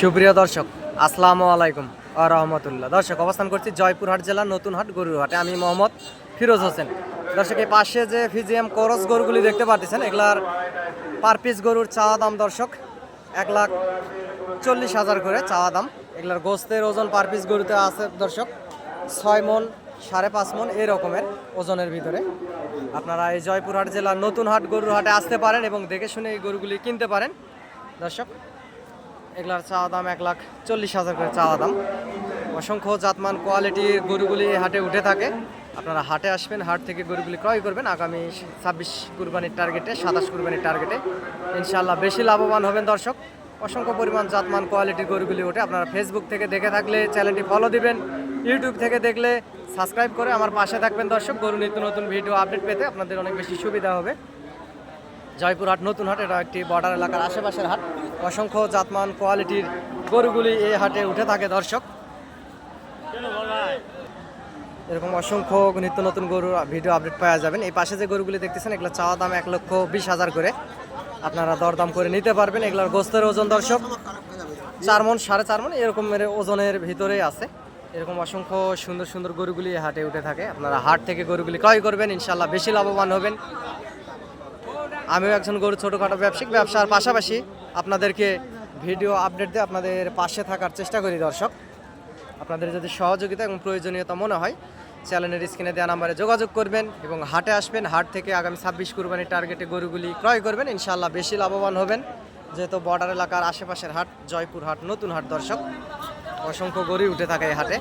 সুপ্রিয় দর্শক, আসসালামু আলাইকুম। রহমতুল্লাহ দর্শক, অবস্থান করছি জয়পুরহাট জেলার নতুন হাট গরুর হাটে আমি মোহাম্মদ ফিরোজ হোসেন। দর্শক, এই পাশে যে ফিজিএম করস গরুগুলি দেখতে পাচ্ছেন এগুলার পার পিস গরুর চাওয়া দাম দর্শক, এক লাখ চল্লিশ হাজার করে চাওয়া দাম। এগুলার গোস্তের ওজন পার পিস গরুতে আছে দর্শক, ছয় মন, সাড়ে পাঁচ মন এই রকমের ওজনের ভিতরে। আপনারা এই জয়পুরহাট জেলার নতুন হাট গরুর হাটে আসতে পারেন এবং দেখে শুনে এই গরুগুলি কিনতে পারেন। দর্শক এগুলার চাওয়া দাম এক লাখ চল্লিশ হাজার করে চাওয়া দাম। অসংখ্য জাতমান কোয়ালিটির গরুগুলি হাটে উঠে থাকে। আপনারা হাটে আসবেন, হাট থেকে গরুগুলি ক্রয় করবেন। আগামী ছাব্বিশ কুরবানির টার্গেটে, সাতাশ কুরবানির টার্গেটে ইনশাল্লাহ বেশি লাভবান হবেন দর্শক। অসংখ্য পরিমাণ জাতমান কোয়ালিটির গরুগুলি ওঠে। আপনারা ফেসবুক থেকে দেখে থাকলে চ্যানেলটি ফলো দিবেন। ইউটিউব থেকে দেখলে সাবস্ক্রাইব করে আমার পাশে থাকবেন দর্শক। গরু নিত্য নতুন ভিডিও আপডেট পেতে আপনাদের অনেক বেশি সুবিধা হবে। জয়পুরহাট নতুন হাট এটা একটি বর্ডার এলাকার আশেপাশের হাট। অসংখ্য জাতমান, কোয়ালিটির গরুগুলি এই হাটে উঠে থাকে, দর্শক। এরকম অসংখ্য নিত্য নতুন গরুর ভিডিও আপডেট পাওয়া যাবেন। এই পাশে যে গরুগুলি দেখতেছেন, এগুলো চাওয়া দাম এক লক্ষ বিশ হাজার করে। আপনারা দরদাম করে নিতে পারবেন এগুলোর গোস্তের ওজন, দর্শক। চার মন, সাড়ে চার মন এরকম এর ওজনের ভিতরেই আছে। এরকম অসংখ্য সুন্দর সুন্দর গরুগুলি হাটে উঠে থাকে। আপনারা হাট থেকে গরুগুলি ক্রয় করবেন ইনশাল্লাহ বেশি লাভবান হবেন। আমিও একজন গরু ছোটোখাটো ব্যবসায়িক, ব্যবসার পাশাপাশি আপনাদেরকে ভিডিও আপডেট দিয়ে আপনাদের পাশে থাকার চেষ্টা করি, দর্শক। আপনাদের যদি সহযোগিতা এবং প্রয়োজনীয়তা মনে হয়, চ্যানেলের স্ক্রিনে দেওয়া নাম্বারে যোগাযোগ করবেন এবং হাটে আসবেন। হাট থেকে আগামী ছাব্বিশ কুরবানির টার্গেটে গরুগুলি ক্রয় করবেন। ইনশাল্লাহ বেশি লাভবান হবেন। যেহেতু বর্ডার এলাকার আশেপাশের হাট জয়পুর হাট নতুন হাট, দর্শক, অসংখ্য গরুই উঠে থাকে এই হাটে।